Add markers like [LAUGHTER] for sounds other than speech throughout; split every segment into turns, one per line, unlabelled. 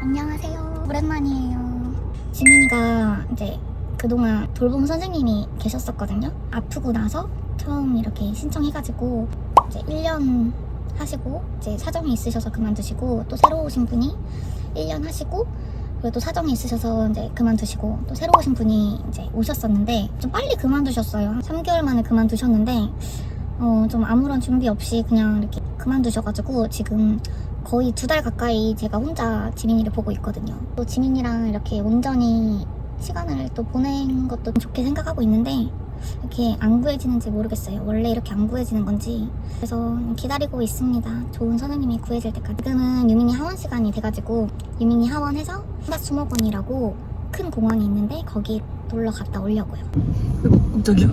안녕하세요. 오랜만이에요. 지민이가 이제 그동안 돌봄 선생님이 계셨었거든요. 아프고 나서 처음 이렇게 신청해가지고 이제 1년 하시고 이제 사정이 있으셔서 그만두시고 또 새로 오신 분이 1년 하시고 그리고 또 사정이 있으셔서 이제 그만두시고 또 새로 오신 분이 이제 오셨었는데 좀 빨리 그만두셨어요. 한 3개월 만에 그만두셨는데 어, 좀 아무런 준비 없이 그냥 이렇게 그만두셔가지고 지금 거의 두 달 가까이 제가 혼자 지민이를 보고 있거든요. 또 지민이랑 이렇게 온전히 시간을 또 보낸 것도 좋게 생각하고 있는데 이렇게 안 구해지는지 모르겠어요. 원래 이렇게 안 구해지는 건지. 그래서 기다리고 있습니다. 좋은 선생님이 구해질 때까지. 지금은 유민이 하원 시간이 돼가지고 유민이 하원에서 한밭수목원이라고 큰 공원이 있는데 거기 놀러 갔다 오려고요.
깜짝이야.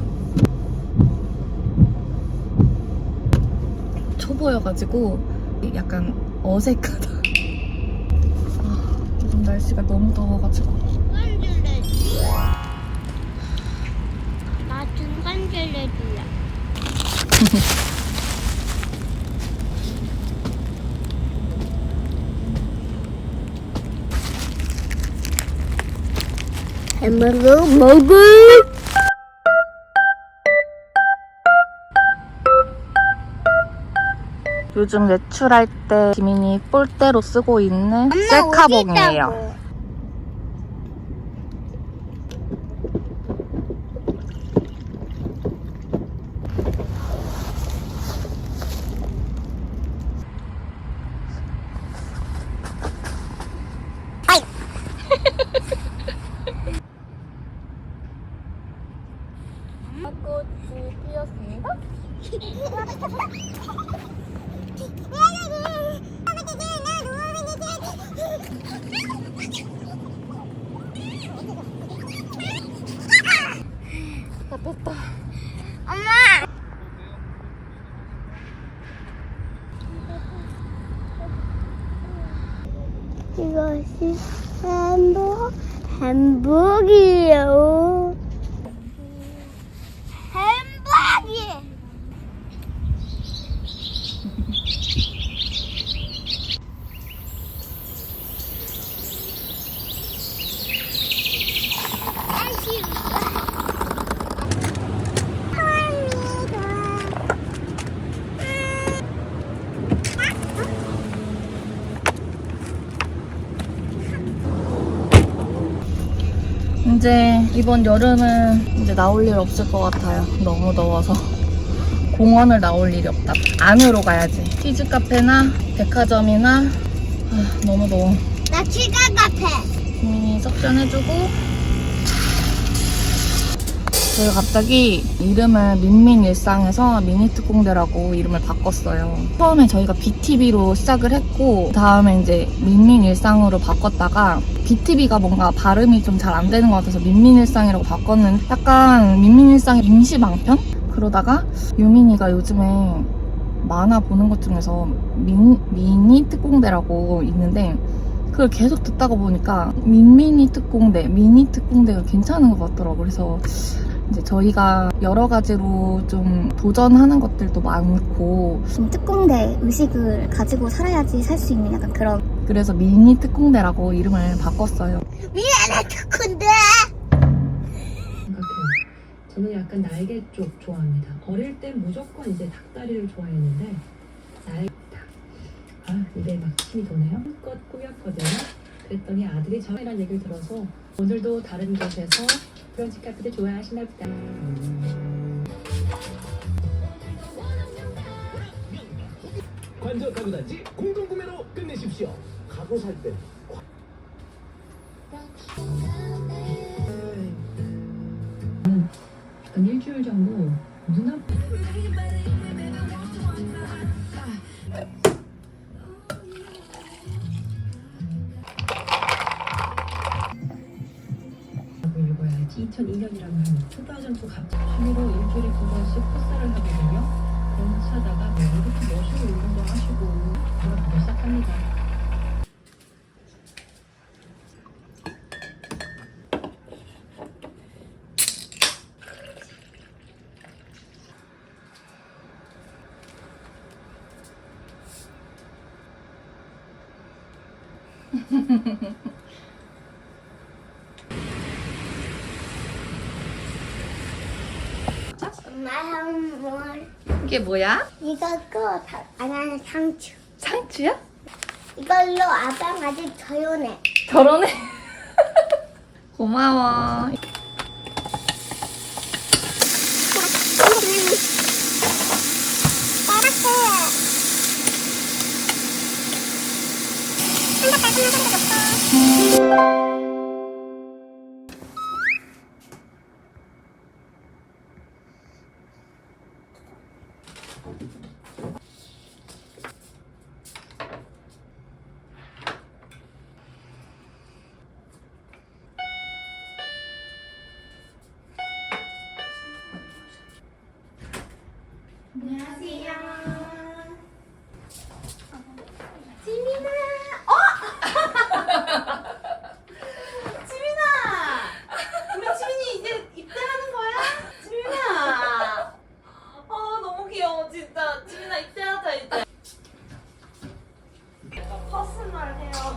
초보여가지고 약간 어색하다. 아, 요즘 날씨가 너무 더워가지고.
나 중간 젤레주야. 햄버거 먹을.
요즘 외출할 때 지민이 폴대로 쓰고 있는 셀카봉이에요.
이것이 햄버거 햄버거예요.
이제 이번 여름은 이제 나올 일 없을 것 같아요. 너무 더워서. 공원을 나올 일이 없다. 안으로 가야지. 키즈 카페나 백화점이나 아, 너무 더워.
나 치간 같아.
지민이 석션 해주고 저희 갑자기 이름을 민민일상에서 미니특공대라고 이름을 바꿨어요. 처음에 저희가 BTV로 시작을 했고 다음에 이제 민민일상으로 바꿨다가 BTV가 뭔가 발음이 좀 잘 안 되는 것 같아서 민민일상이라고 바꿨는데 약간 민민일상의 임시방편? 그러다가 유민이가 요즘에 만화 보는 것 중에서 민, 미니 특공대라고 있는데 그걸 계속 듣다가 보니까 민미니 특공대, 미니 특공대가 괜찮은 것 같더라고요. 그래서 이제 저희가 여러 가지로 좀 도전하는 것들도 많고
좀 특공대 의식을 가지고 살아야지 살 수 있는 약간 그런
그래서 미니 특공대라고 이름을 바꿨어요.
특공대.
같아요. 저는 약간 날개 쪽 좋아합니다. 어릴 땐 무조건 이제 닭다리를 좋아했는데 날개 닭. 아 입에 막 침이 도네요. 한껏 꾸몄거든요. 그랬더니 아들이 저이란 얘기를 들어서 오늘도 다른 곳에서 브런치 카페를 좋아하시나 보다.
관저 가구단지 공동구매로 끝내십시오. 가구 살 때.
한 일주일 정도 눈앞 2002년이라고 하면 초등학교 갑자기 취미로 일주일에 두 번씩 풋살을 하거든요 그런 차다가 뭐 이렇게 멋있는 운동도 하시고 돌아가기 시작합니다 [LAUGHS]
엄마
이게 뭐야?
이거 거 안하는 상추
상추야?
이걸로 아빠랑 아주 조용해
결혼해. [LAUGHS] 고마워.
우리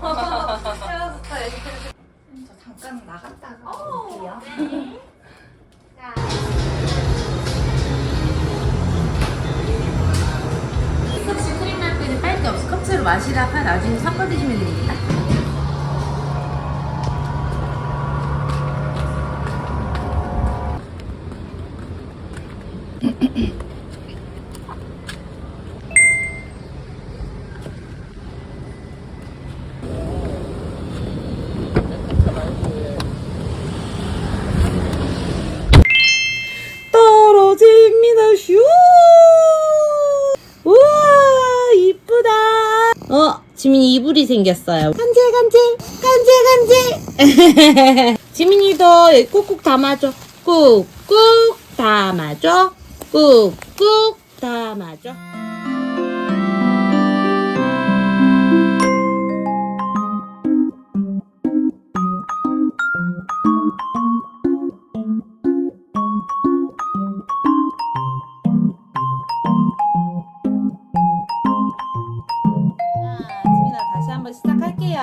헤어. 헤어 스타일.
저 잠깐 나갔다가
어.
올게요.
혹시 크림 날 때는 빨대 없이 컵채로 마시다가 나중에 섞어 드시면 됩니다.
어 지민이 이불이 생겼어요. 간질 간질 간질 간질. [LAUGHS] 지민이도 꾹꾹 담아줘. 꾹꾹 담아줘. 꾹꾹 담아줘. 다시 한번 시작할게요.